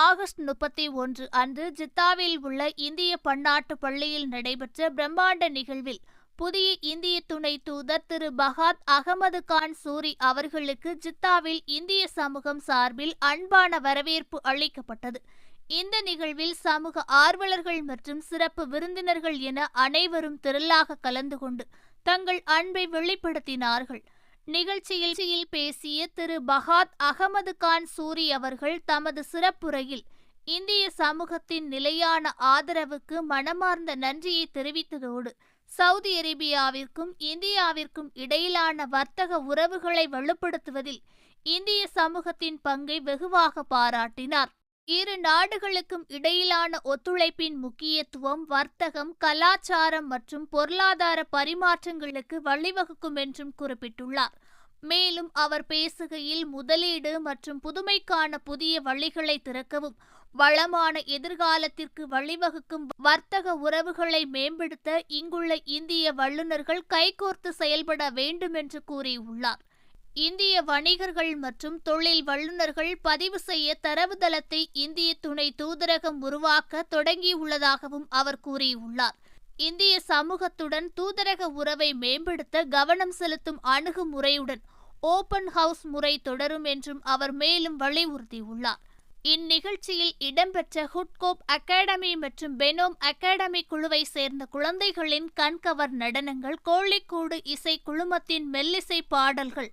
August முப்பத்தி ஒன்று அன்று ஜித்தாவில் உள்ள இந்திய பன்னாட்டு பள்ளியில் நடைபெற்ற பிரம்மாண்ட நிகழ்வில் புதிய இந்திய துணை தூதர் திரு பஹாத் அகமது கான் சூரி அவர்களுக்கு ஜித்தாவில் இந்திய சமூகம் சார்பில் அன்பான வரவேற்பு அளிக்கப்பட்டது. இந்த நிகழ்வில் சமூக ஆர்வலர்கள் மற்றும் சிறப்பு விருந்தினர்கள் என அனைவரும் திரளாக கலந்து கொண்டு தங்கள் அன்பை வெளிப்படுத்தினார்கள். நிகழ்ச்சியில் பேசிய திரு. பஹாத் அகமது கான் சூரி அவர்கள் தமது சிறப்புரையில் இந்திய சமூகத்தின் நிலையான ஆதரவுக்கு மனமார்ந்த நன்றியை தெரிவித்ததோடு சவுதி அரேபியாவிற்கும் இந்தியாவிற்கும் இடையிலான வர்த்தக உறவுகளை வலுப்படுத்துவதில் இந்திய சமூகத்தின் பங்கை வெகுவாக பாராட்டினார். இரு நாடுகளுக்கும் இடையிலான ஒத்துழைப்பின் முக்கியத்துவம் வர்த்தகம் கலாச்சாரம் மற்றும் பொருளாதார பரிமாற்றங்களுக்கு வழிவகுக்கும் என்றும் குறிப்பிட்டுள்ளார். மேலும் அவர் பேசுகையில் முதலீடு மற்றும் புதுமைக்கான புதிய வழிகளை திறக்கவும் வளமான எதிர்காலத்திற்கு வழிவகுக்கும் வர்த்தக உறவுகளை மேம்படுத்த இங்குள்ள இந்திய வல்லுநர்கள் கைகோர்த்து செயல்பட வேண்டும் என்று கூறியுள்ளார். இந்திய வணிகர்கள் மற்றும் தொழில் வல்லுநர்கள் பதிவு செய்ய தரவுதளத்தை இந்திய துணை தூதரகம் உருவாக்க தொடங்கியுள்ளதாகவும் அவர் கூறியுள்ளார். இந்திய சமூகத்துடன் தூதரக உறவை மேம்படுத்த கவனம் செலுத்தும் அணுகுமுறையுடன் ஓபன் ஹவுஸ் முறை தொடரும் என்றும் அவர் மேலும் வலியுறுத்தியுள்ளார். இந்நிகழ்ச்சியில் இடம்பெற்ற ஹுட்கோப் அகாடமி மற்றும் பெனோம் அகாடமி குழுவை சேர்ந்த குழந்தைகளின் கண்கவர் நடனங்கள் கோழிக்கூடு இசை குழுமத்தின் மெல்லிசை பாடல்கள்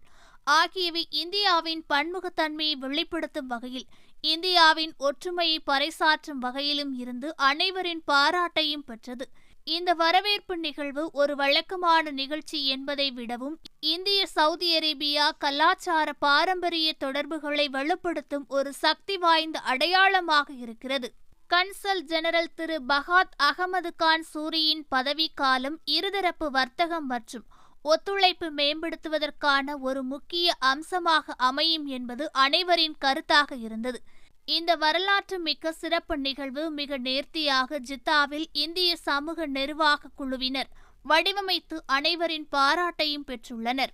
ஆகியவை இந்தியாவின் பன்முகத்தன்மையை வெளிப்படுத்தும் வகையில் இந்தியாவின் ஒற்றுமையை பறைசாற்றும் வகையிலும் இருந்து அனைவரின் பாராட்டையும் பெற்றது. இந்த வரவேற்பு நிகழ்வு ஒரு வழக்கமான நிகழ்ச்சி என்பதை விடவும் இந்திய சவுதி அரேபியா கலாச்சார பாரம்பரிய தொடர்புகளை வலுப்படுத்தும் ஒரு சக்தி வாய்ந்த அடையாளமாக இருக்கிறது. கன்சல் ஜெனரல் திரு பஹாத் அகமது கான் சூரியின் பதவிக்காலம் இருதரப்பு வர்த்தகம் மற்றும் ஒத்துழைப்பு மேம்படுத்துவதற்கான ஒரு முக்கிய அம்சமாக அமையும் என்பது அனைவரின் கருத்தாக இருந்தது. இந்த வரலாற்று மிக்க சிறப்பு நிகழ்வு மிக நேர்த்தியாக ஜித்தாவில் இந்திய சமூக நிர்வாக குழுவினர் வடிவமைத்து அனைவரின் பாராட்டையும் பெற்றுள்ளனர்.